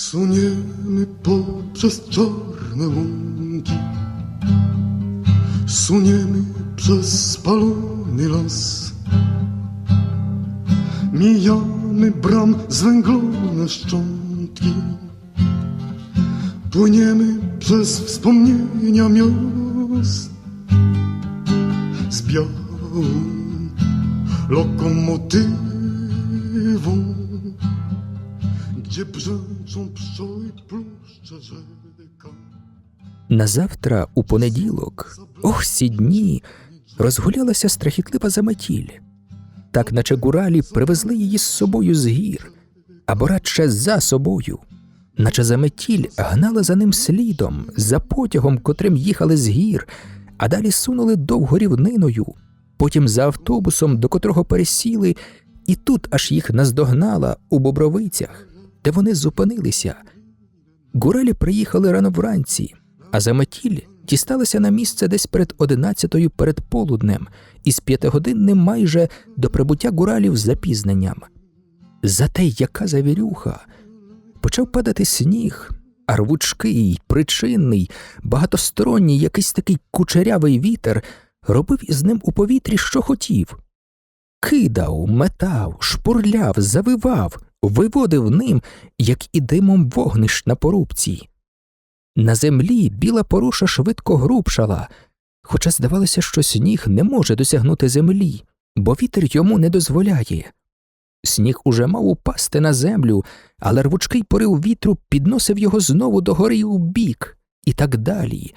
Suniemy poprzez czarne łąki. Suniemy przez spalony las. Mijamy bram zwęglone szczątki. Płyniemy przez wspomnienia miast. Z białą lokomotywą Gdzie rzeka Назавтра, у понеділок, ох, ці дні, розгулялася страхітлива заметіль, так наче гуралі привезли її з собою з гір, або радше за собою, наче заметіль гнала за ним слідом, за потягом, котрим їхали з гір, а далі сунули довго рівниною, потім за автобусом, до котрого пересіли, і тут аж їх наздогнала у Бобровицях, де вони зупинилися. Гуралі приїхали рано вранці, а заметіль дісталася на місце десь перед одинадцятою перед полуднем із п'ятигодинним майже до прибуття гуралів запізненням. Зате яка завірюха! Почав падати сніг, а рвучкий, причинний, багатосторонній якийсь такий кучерявий вітер робив із ним у повітрі, що хотів. Кидав, метав, шпурляв, завивав, виводив ним, як і димом вогнищ на порубці. На землі біла поруша швидко грубшала, хоча здавалося, що сніг не може досягнути землі, бо вітер йому не дозволяє. Сніг уже мав упасти на землю, але рвучкий порив вітру підносив його знову догори й у бік, і так далі,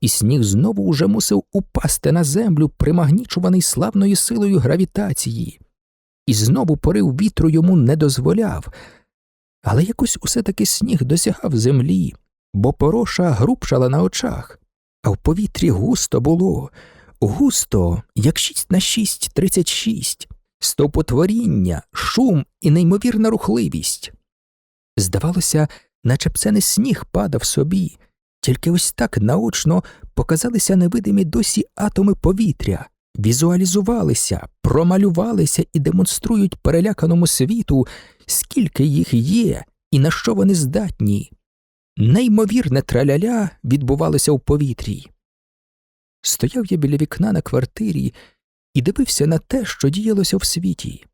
і сніг знову уже мусив упасти на землю, примагнічуваний славною силою гравітації, і знову порив вітру йому не дозволяв, але якось усе таки сніг досягав землі бо пороша грубшала на очах, а в повітрі густо було, густо, як шість на шість тридцять шість, стовпотворіння, шум і неймовірна рухливість. Здавалося, наче б це не сніг падав собі, тільки ось так наочно показалися невидимі досі атоми повітря, візуалізувалися, промалювалися і демонструють переляканому світу, скільки їх є і на що вони здатні. Неймовірне траляля відбувалося в повітрі. Стояв я біля вікна на квартирі і дивився на те, що діялося в світі.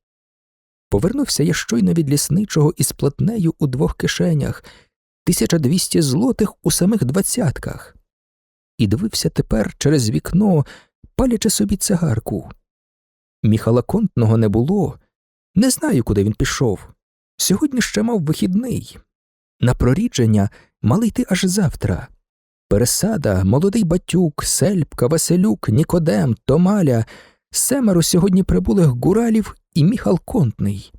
Повернувся я щойно від лісничого із платнею у двох кишенях, 1200 злотих у самих двадцятках, і дивився тепер через вікно, палячи собі цигарку. Міхала Контного не було, не знаю, куди він пішов. Сьогодні ще мав вихідний. На прорідження мали йти аж завтра. Пересада, молодий батюк, Сельпка, Василюк, Нікодем, Томаля, семеро сьогодні прибулих гуралів і Міхал Контний.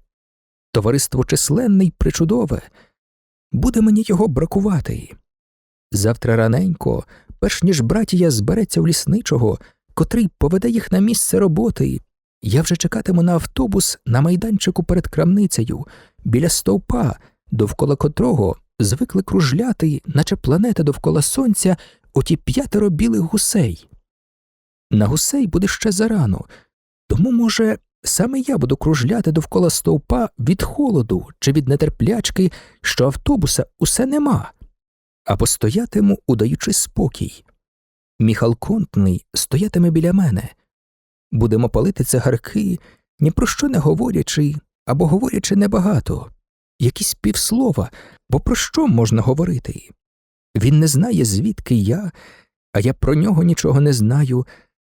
Товариство численне й причудове. Буде мені його бракувати. Завтра раненько, перш ніж братія збереться в лісничого, котрий поведе їх на місце роботи, я вже чекатиму на автобус на майданчику перед крамницею, біля стовпа, довкола котрого звикли кружляти, наче планета довкола сонця, оті п'ятеро білих гусей. На гусей буде ще зарано, тому, може, саме я буду кружляти довкола стовпа від холоду чи від нетерплячки, що автобуса усе нема, або стоятиму, удаючи спокій. Міхал Контний стоятиме біля мене. Будемо палити цигарки, ні про що не говорячи, або говорячи небагато якісь півслова, бо про що можна говорити? Він не знає, звідки я, а я про нього нічого не знаю.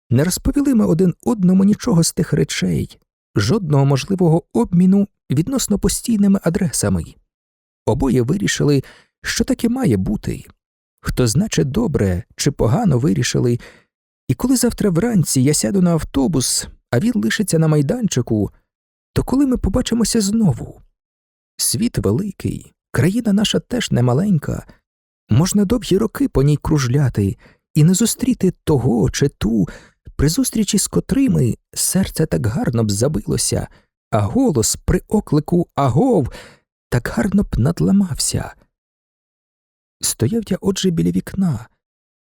Не розповіли ми один одному нічого з тих речей, жодного можливого обміну відносно постійними адресами. Обоє вирішили, що таке має бути. Хто значить добре чи погано вирішили, і коли завтра вранці я сяду на автобус, а він лишиться на майданчику, то коли ми побачимося знову? Світ великий, країна наша теж немаленька, можна довгі роки по ній кружляти і не зустріти того чи ту, при зустрічі з котрими серце так гарно б забилося, а голос при оклику агов так гарно б надламався. Стояв я отже біля вікна,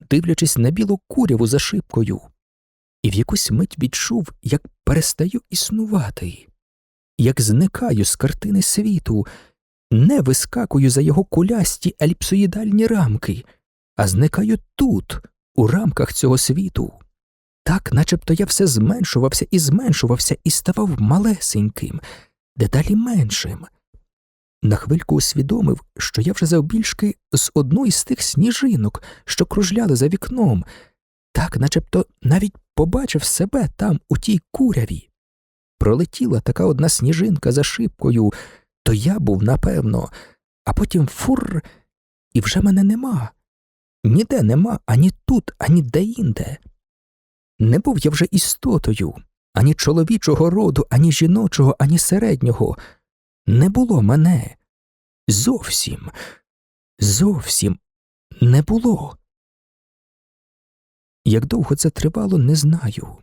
дивлячись на білу куряву за шибкою, і в якусь мить відчув, як перестаю існувати як зникаю з картини світу, не вискакую за його кулясті еліпсоїдальні рамки, а зникаю тут, у рамках цього світу. Так, начебто я все зменшувався і зменшувався і ставав малесеньким, дедалі меншим. На хвильку усвідомив, що я вже завбільшки з одної з тих сніжинок, що кружляли за вікном, так, начебто навіть побачив себе там, у тій куряві. Пролетіла така одна сніжинка за шибкою, то я був, напевно, а потім фур, і вже мене нема. Ніде нема ані тут, ані де-інде. Не був я вже істотою, ані чоловічого роду, ані жіночого, ані середнього. Не було мене. Зовсім, зовсім не було. Як довго це тривало, не знаю.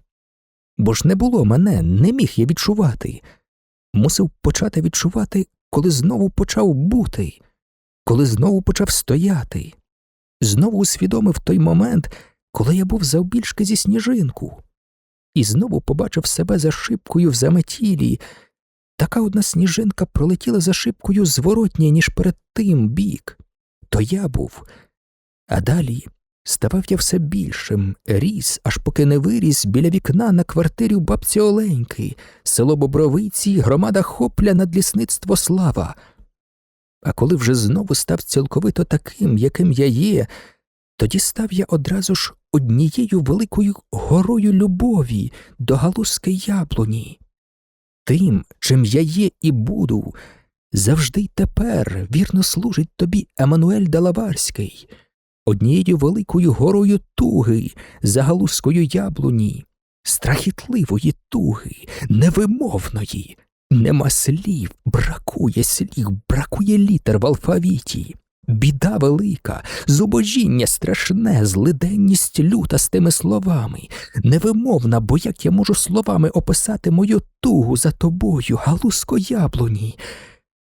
Бо ж не було мене, не міг я відчувати. Мусив почати відчувати, коли знову почав бути, коли знову почав стояти. Знову усвідомив той момент, коли я був завбільшки зі сніжинку, і знову побачив себе за шибкою в заметілі. Така одна сніжинка пролетіла за шибкою зворотні, ніж перед тим бік. То я був. А далі ставав я все більшим, ріс, аж поки не виріс біля вікна на квартирі у бабці Оленьки, село Бобровиці, громада Хопля надлісництво слава. А коли вже знову став цілковито таким, яким я є, тоді став я одразу ж однією великою горою любові до галузки яблуні. Тим, чим я є і буду, завжди й тепер вірно служить тобі Еммануель Далаварський, однією великою горою туги за галузкою яблуні, страхітливої туги, невимовної. Нема слів, бракує слів, бракує літер в алфавіті. Біда велика, зубожіння страшне, злиденність люта з тими словами, невимовна, бо як я можу словами описати мою тугу за тобою, галузко яблуні.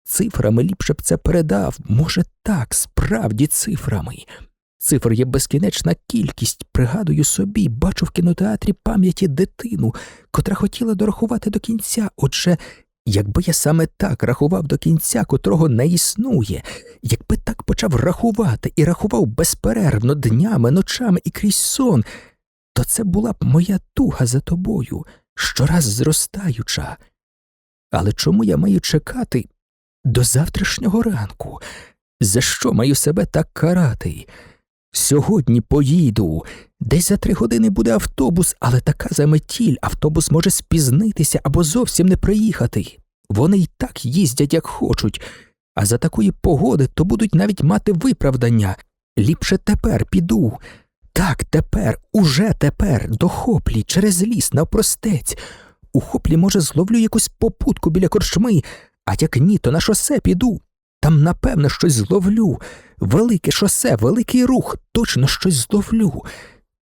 Цифрами ліпше б це передав, може, так, справді цифрами. Цифр є безкінечна кількість, пригадую собі, бачу в кінотеатрі пам'яті дитину, котра хотіла дорахувати до кінця, отже, Якби я саме так рахував до кінця, котрого не існує, якби так почав рахувати і рахував безперервно днями, ночами і крізь сон, то це була б моя туга за тобою, щораз зростаюча. Але чому я маю чекати до завтрашнього ранку? За що маю себе так карати? Сьогодні поїду. Десь за три години буде автобус, але така заметіль, автобус може спізнитися або зовсім не приїхати. Вони й так їздять, як хочуть, а за такої погоди то будуть навіть мати виправдання. Ліпше тепер піду. Так, тепер, уже тепер, до хоплі, через ліс, навпростець. У хоплі, може, зловлю якусь попутку біля корчми, а як ні, то на шосе піду. Там, напевно, щось зловлю. Велике шосе, великий рух, точно щось зловлю.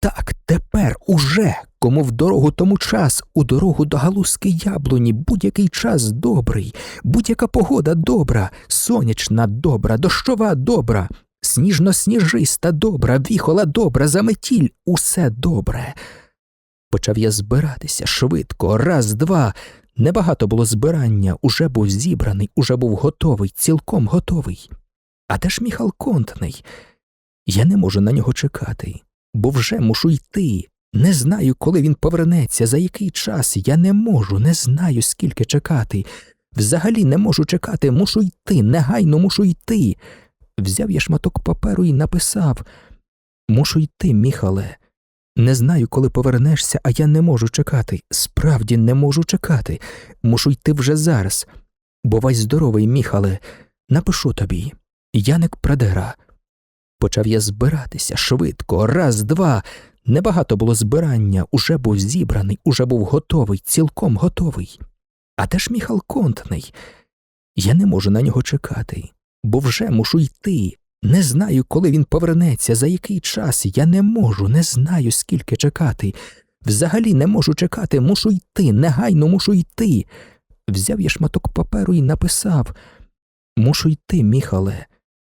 Так, тепер уже, кому в дорогу тому час, у дорогу до галузки яблуні, будь-який час добрий, будь-яка погода добра, сонячна добра, дощова добра, сніжно-сніжиста добра, віхола добра, заметіль, усе добре. Почав я збиратися швидко, раз, два. Небагато було збирання, уже був зібраний, уже був готовий, цілком готовий. А де ж Міхал Контний? Я не можу на нього чекати, бо вже мушу йти. Не знаю, коли він повернеться, за який час. Я не можу, не знаю, скільки чекати. Взагалі не можу чекати, мушу йти, негайно мушу йти. Взяв я шматок паперу і написав Мушу йти, Міхале. Не знаю, коли повернешся, а я не можу чекати. Справді не можу чекати. Мушу йти вже зараз. Бувай здоровий, Міхале. Напишу тобі. Яник Прадера. Почав я збиратися швидко, раз, два. Небагато було збирання, уже був зібраний, уже був готовий, цілком готовий. А де ж Міхал Контний? Я не можу на нього чекати, бо вже мушу йти. Не знаю, коли він повернеться, за який час. Я не можу, не знаю, скільки чекати. Взагалі не можу чекати, мушу йти, негайно мушу йти. Взяв я шматок паперу і написав Мушу йти, Міхале.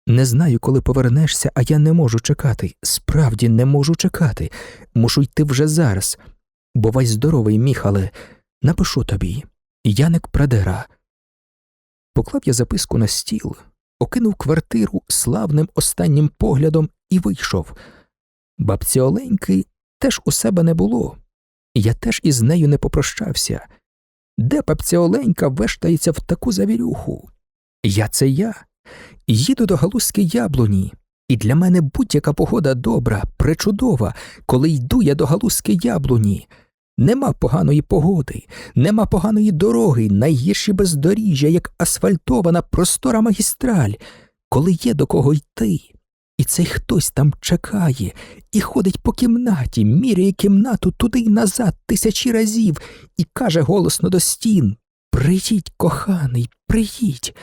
Не знаю, коли повернешся, а я не можу чекати. Справді не можу чекати. Мушу йти вже зараз. Бувай здоровий, Міхале. Напишу тобі. Яник Прадера. Поклав я записку на стіл, окинув квартиру славним останнім поглядом і вийшов. Бабці Оленьки теж у себе не було. Я теж із нею не попрощався. Де бабця Оленька вештається в таку завірюху? Я це я. Їду до галузьки яблуні, і для мене будь-яка погода добра, пречудова, коли йду я до галузьки яблуні. Нема поганої погоди, нема поганої дороги, найгірші бездоріжжя, як асфальтована простора магістраль, коли є до кого йти. І цей хтось там чекає і ходить по кімнаті, міряє кімнату туди й назад тисячі разів і каже голосно до стін Приїдь, коханий, приїдь.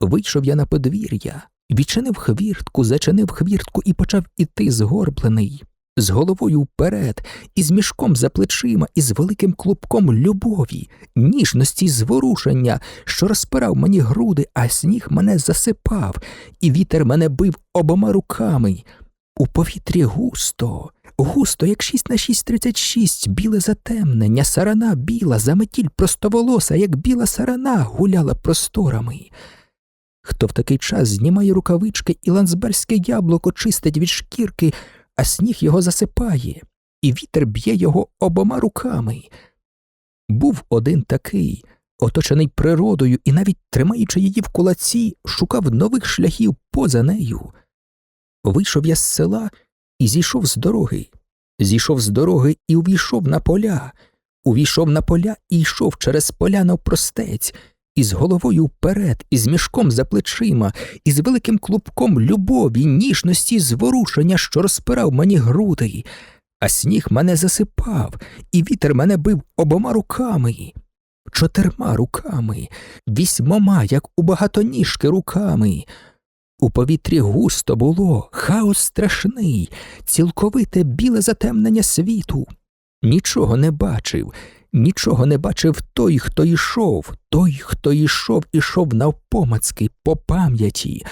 Вийшов я на подвір'я, відчинив хвіртку, зачинив хвіртку і почав іти згорблений, з головою вперед, із мішком за плечима, і з великим клубком любові, ніжності й зворушення, що розпирав мені груди, а сніг мене засипав, і вітер мене бив обома руками. У повітрі густо, густо, як 6 на 6,36, біле затемнення, сарана біла, заметіль простоволоса, як біла сарана, гуляла просторами. Хто в такий час знімає рукавички і ландсберське яблуко чистить від шкірки, а сніг його засипає, і вітер б'є його обома руками. Був один такий, оточений природою і навіть тримаючи її в кулаці, шукав нових шляхів поза нею. Вийшов я з села і зійшов з дороги. Зійшов з дороги і увійшов на поля, увійшов на поля і йшов через поля навпростець, із головою вперед, із мішком за плечима, із великим клубком любові, ніжності, зворушення, що розпирав мені груди, а сніг мене засипав, і вітер мене бив обома руками, чотирма руками, вісьмома, як у багатоніжки руками. У повітрі густо було, хаос страшний, цілковите біле затемнення світу. Нічого не бачив, нічого не бачив той, хто йшов, той, хто йшов, ішов навпомацки, по пам'яті.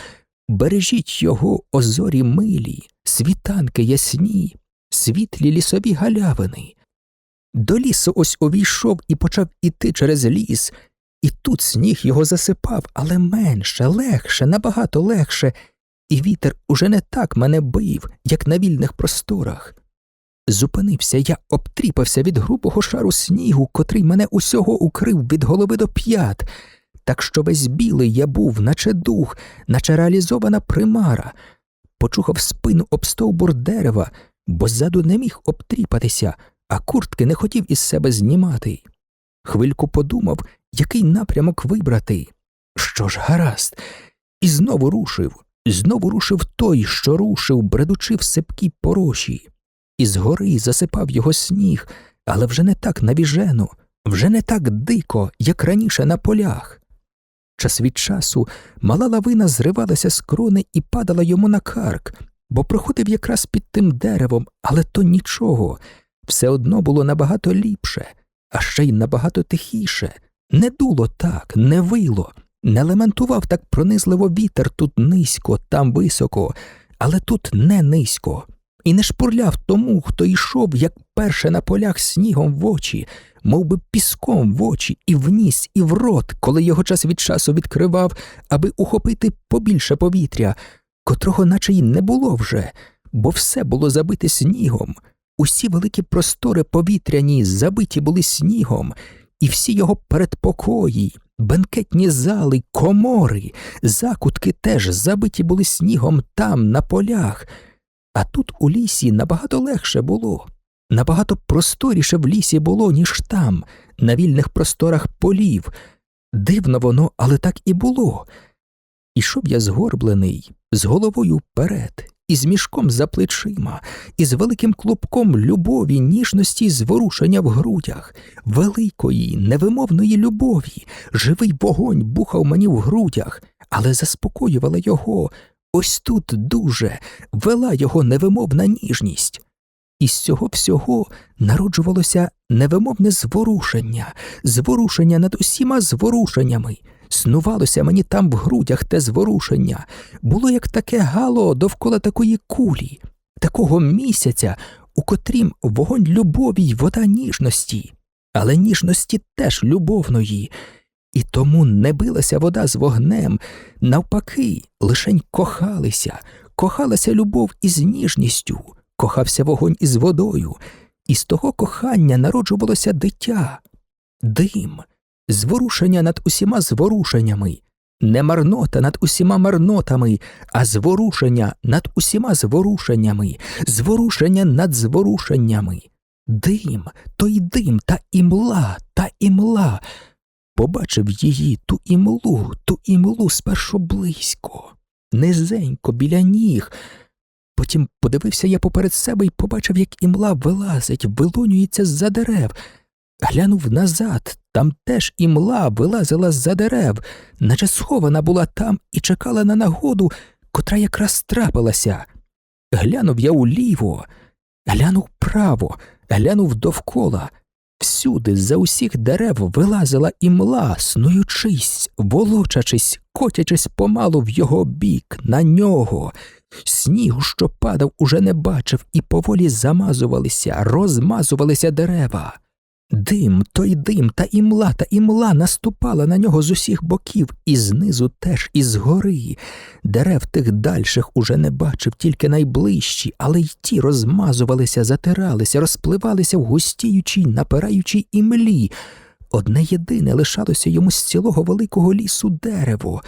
Бережіть його озорі милі, світанки ясні, світлі лісові галявини. До лісу ось увійшов і почав іти через ліс, і тут сніг його засипав, але менше, легше, набагато легше, і вітер уже не так мене бив, як на вільних просторах. Зупинився я, обтріпався від грубого шару снігу, котрий мене усього укрив від голови до п'ят, так що весь білий я був, наче дух, наче реалізована примара, почухав спину об стовбур дерева, бо ззаду не міг обтріпатися, а куртки не хотів із себе знімати. Хвильку подумав, який напрямок вибрати. Що ж, гаразд, і знову рушив, знову рушив той, що рушив, бредучи в сипкій пороші. І згори засипав його сніг, але вже не так навіжено, вже не так дико, як раніше на полях. Час від часу мала лавина зривалася з крони і падала йому на карк, бо проходив якраз під тим деревом, але то нічого, все одно було набагато ліпше, а ще й набагато тихіше. Не дуло так, не вило, не лементував так пронизливо вітер тут низько, там високо, але тут не низько, і не шпурляв тому, хто йшов, як перше на полях снігом в очі, мов би піском в очі, і в ніс, і в рот, коли його час від часу відкривав, аби ухопити побільше повітря, котрого наче й не було вже, бо все було забите снігом. Усі великі простори повітряні забиті були снігом, і всі його передпокої, бенкетні зали, комори, закутки теж забиті були снігом там, на полях. А тут у лісі набагато легше було, набагато просторіше в лісі було, ніж там, на вільних просторах полів. Дивно воно, але так і було. Ішов я згорблений, з головою вперед, із мішком за плечима, із великим клубком любові, ніжності зворушення в грудях, великої, невимовної любові, живий вогонь бухав мені в грудях, але заспокоювала його. Ось тут дуже вела його невимовна ніжність. Із цього всього народжувалося невимовне зворушення, зворушення над усіма зворушеннями. Снувалося мені там в грудях те зворушення, було як таке гало довкола такої кулі, такого місяця, у котрім вогонь любові й вода ніжності, але ніжності теж любовної, і тому не билася вода з вогнем, навпаки, лишень кохалися, кохалася любов із ніжністю, кохався вогонь із водою, і з того кохання народжувалося дитя, дим, зворушення над усіма зворушеннями, не марнота над усіма марнотами, а зворушення над усіма зворушеннями, зворушення над зворушеннями. Дим, той дим та імла, та імла. Побачив її ту імлу, ту імлу спершу близько, низенько біля ніг. Потім подивився я поперед себе і побачив, як імла вилазить, вилонюється з-за дерев. Глянув назад, там теж імла вилазила з-за дерев, наче схована була там і чекала на нагоду, котра якраз трапилася. Глянув я уліво, глянув право, глянув довкола. Всюди, за усіх дерев, вилазила імла, снуючись, волочачись, котячись помалу в його бік, на нього. Снігу, що падав, уже не бачив, і поволі замазувалися, розмазувалися дерева. Дим, той дим, та імла, та імла наступала на нього з усіх боків, і знизу теж, і згори. Дерев тих дальших уже не бачив, тільки найближчі, але й ті розмазувалися, затиралися, розпливалися в густіючій, напираючій імлі. Одне єдине лишалося йому з цілого великого лісу дерево.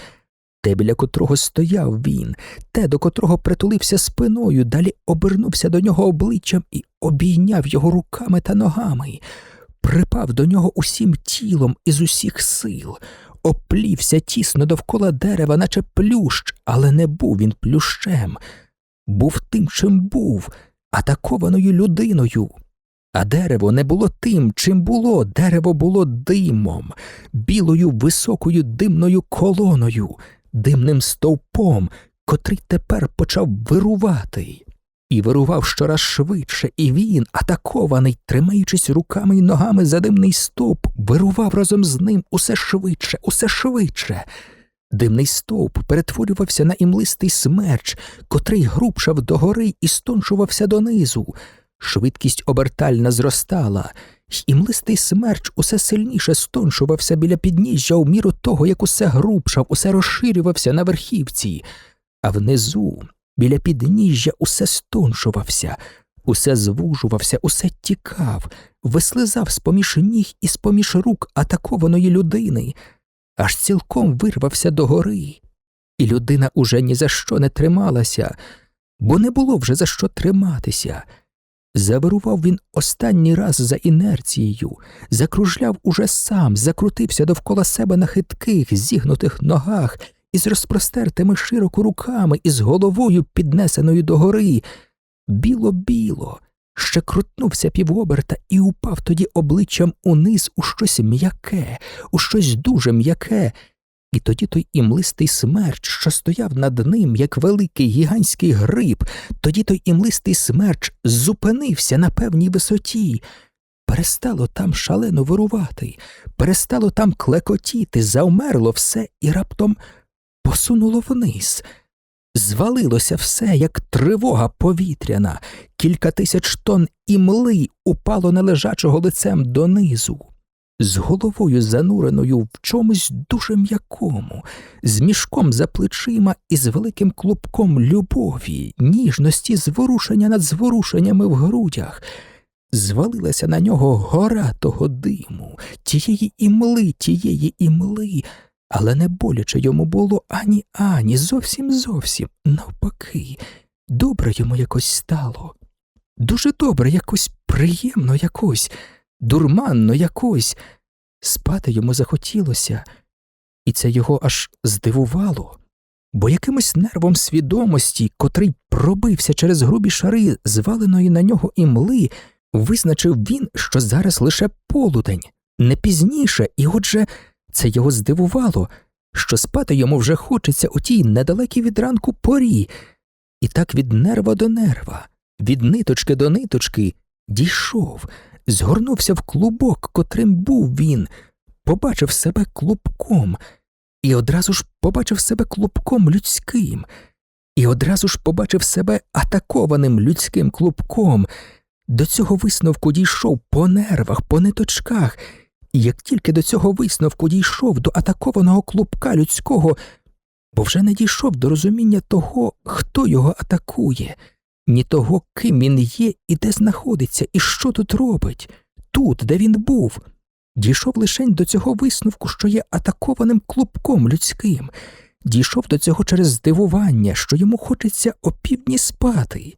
Те, біля котрого стояв він, те, до котрого притулився спиною, далі обернувся до нього обличчям і обійняв його руками та ногами припав до нього усім тілом із усіх сил, оплівся тісно довкола дерева, наче плющ, але не був він плющем, був тим, чим був, атакованою людиною. А дерево не було тим, чим було, дерево було димом, білою високою димною колоною, димним стовпом, котрий тепер почав вирувати. І вирував щораз швидше, і він, атакований, тримаючись руками й ногами за димний стовп, вирував разом з ним усе швидше, усе швидше. Димний стовп перетворювався на імлистий смерч, котрий грубшав догори і стоншувався донизу. Швидкість обертальна зростала, й імлистий смерч усе сильніше стоншувався біля підніжжя у міру того, як усе грубшав, усе розширювався на верхівці, а внизу Біля підніжжя усе стоншувався, усе звужувався, усе тікав, вислизав з поміж ніг і з поміж рук атакованої людини, аж цілком вирвався до гори. І людина уже ні за що не трималася, бо не було вже за що триматися. Завирував він останній раз за інерцією, закружляв уже сам, закрутився довкола себе на хитких, зігнутих ногах із розпростертими широко руками, із головою, піднесеною догори. Біло-біло, ще крутнувся півоберта і упав тоді обличчям униз у щось м'яке, у щось дуже м'яке. І тоді той імлистий смерч, що стояв над ним, як великий гігантський гриб, тоді той імлистий смерч зупинився на певній висоті. Перестало там шалено вирувати, перестало там клекотіти, завмерло все і раптом посунуло вниз. Звалилося все, як тривога повітряна, кілька тисяч тонн імли упало нележачого лицем донизу. З головою зануреною в чомусь дуже м'якому, з мішком за плечима і з великим клубком любові, ніжності, зворушення над зворушеннями в грудях, звалилася на нього гора того диму, тієї імли, тієї імли, але не боляче йому було ані ані, зовсім зовсім, навпаки, добре йому якось стало. Дуже добре, якось приємно якось, дурманно якось. Спати йому захотілося, і це його аж здивувало, бо якимось нервом свідомості, котрий пробився через грубі шари зваленої на нього імли, визначив він, що зараз лише полудень, не пізніше, і отже. Це його здивувало, що спати йому вже хочеться у тій недалекій від ранку порі, і так від нерва до нерва, від ниточки до ниточки дійшов, згорнувся в клубок, котрим був він, побачив себе клубком, і одразу ж побачив себе клубком людським, і одразу ж побачив себе атакованим людським клубком. До цього висновку дійшов по нервах, по ниточках І як тільки до цього висновку дійшов до атакованого клубка людського, бо вже не дійшов до розуміння того, хто його атакує, ні того, ким він є і де знаходиться, і що тут робить, тут, де він був. Дійшов лишень до цього висновку, що є атакованим клубком людським, дійшов до цього через здивування, що йому хочеться опівдні спати,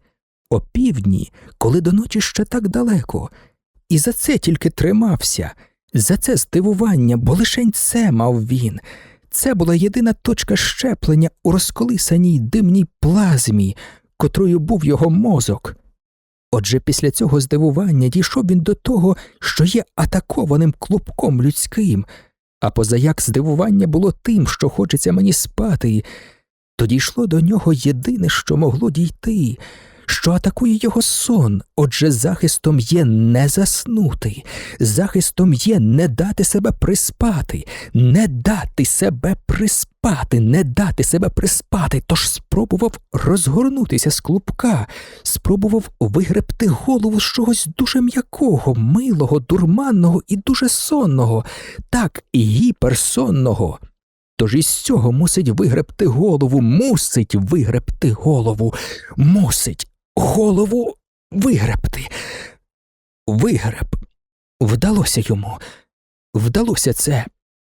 опівдні, коли до ночі ще так далеко, і за це тільки тримався, за це здивування, бо лишень це мав він. Це була єдина точка щеплення у розколисаній димній плазмі, котрою був його мозок. Отже, після цього здивування дійшов він до того, що є атакованим клубком людським, а позаяк здивування було тим, що хочеться мені спати, то дійшло до нього єдине, що могло дійти, що атакує його сон, отже, захистом є не заснути, захистом є не дати себе приспати, не дати себе приспати, не дати себе приспати, тож спробував розгорнутися з клубка, спробував вигребти голову з чогось дуже м'якого, милого, дурманного і дуже сонного, так гіперсонного. Тож із цього мусить вигребти голову, мусить вигребти голову, мусить голову вигребти. Вигреб. Вдалося йому. Вдалося це.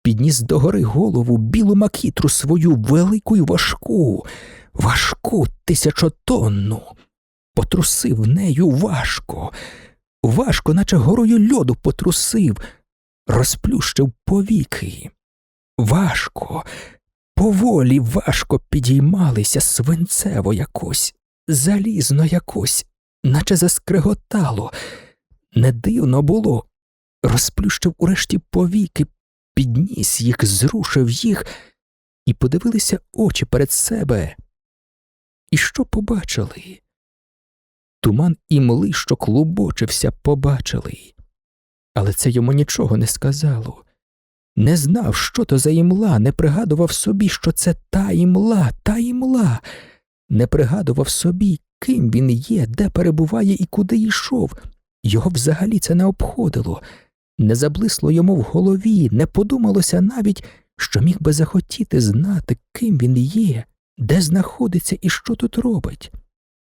Підніс догори голову білу макітру свою велику й важку, важку тисячотонну. Потрусив нею важко, важко, наче горою льоду потрусив, розплющив повіки. Важко, поволі важко підіймалися свинцево якось, залізно якось, наче заскреготало. Не дивно було. Розплющив урешті повіки, підніс їх, зрушив їх, і подивилися очі перед себе. І що побачили? Туман і мли, що клубочився, побачили. Але це йому нічого не сказало. Не знав, що то за імла, не пригадував собі, що це та імла, та імла, не пригадував собі, ким він є, де перебуває і куди йшов. Його взагалі це не обходило, не заблисло йому в голові, не подумалося навіть, що міг би захотіти знати, ким він є, де знаходиться і що тут робить,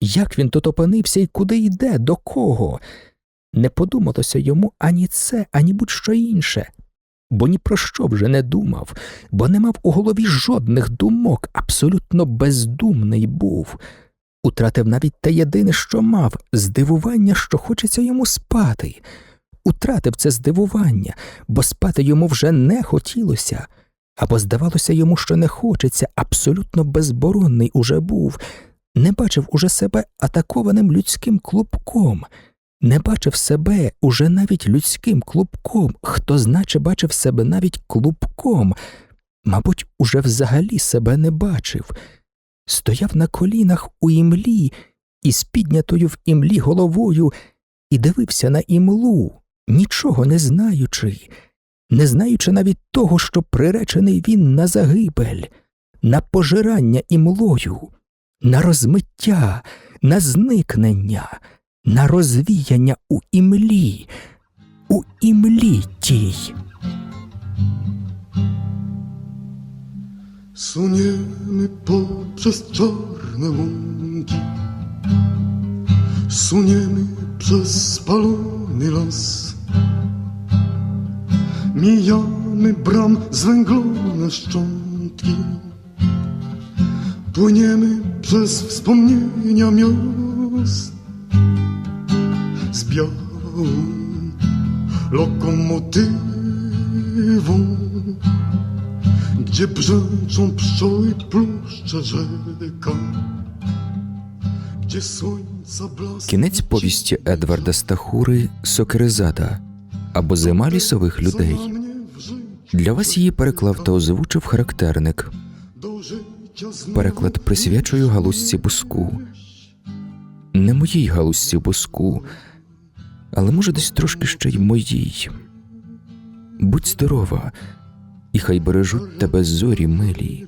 як він тут опинився і куди йде, до кого. Не подумалося йому ані це, ані будь-що інше, бо ні про що вже не думав, бо не мав у голові жодних думок, абсолютно бездумний був. Утратив навіть те єдине, що мав здивування, що хочеться йому спати. Утратив це здивування, бо спати йому вже не хотілося, або здавалося йому, що не хочеться, абсолютно безборонний уже був, не бачив уже себе атакованим людським клубком, не бачив себе уже навіть людським клубком, хто значе бачив себе навіть клубком, мабуть, уже взагалі себе не бачив. Стояв на колінах у імлі із піднятою в імлі головою і дивився на імлу, нічого не знаючи, не знаючи навіть того, що приречений він на загибель, на пожирання імлою, на розмиття, на зникнення, на розвіяння у імлі, у імлі тій. Suniemy poprzez czarne łąki Suniemy przez spalony las Mijamy bram zwęglone szczątki Płyniemy przez wspomnienia miast Z białą lokomotywą gdzie brzęczą pszczoły, pluszcze rzeka, gdzie słońca blask... Кінець повісті Едварда Стахури Сокерезада або Зима лісових людей. Для вас її переклав та озвучив характерник. Переклад присвячую галузці буску. Не моїй галузці буску, але може десь трошки ще й моїй. Будь здорова, і хай бережуть тебе зорі милі.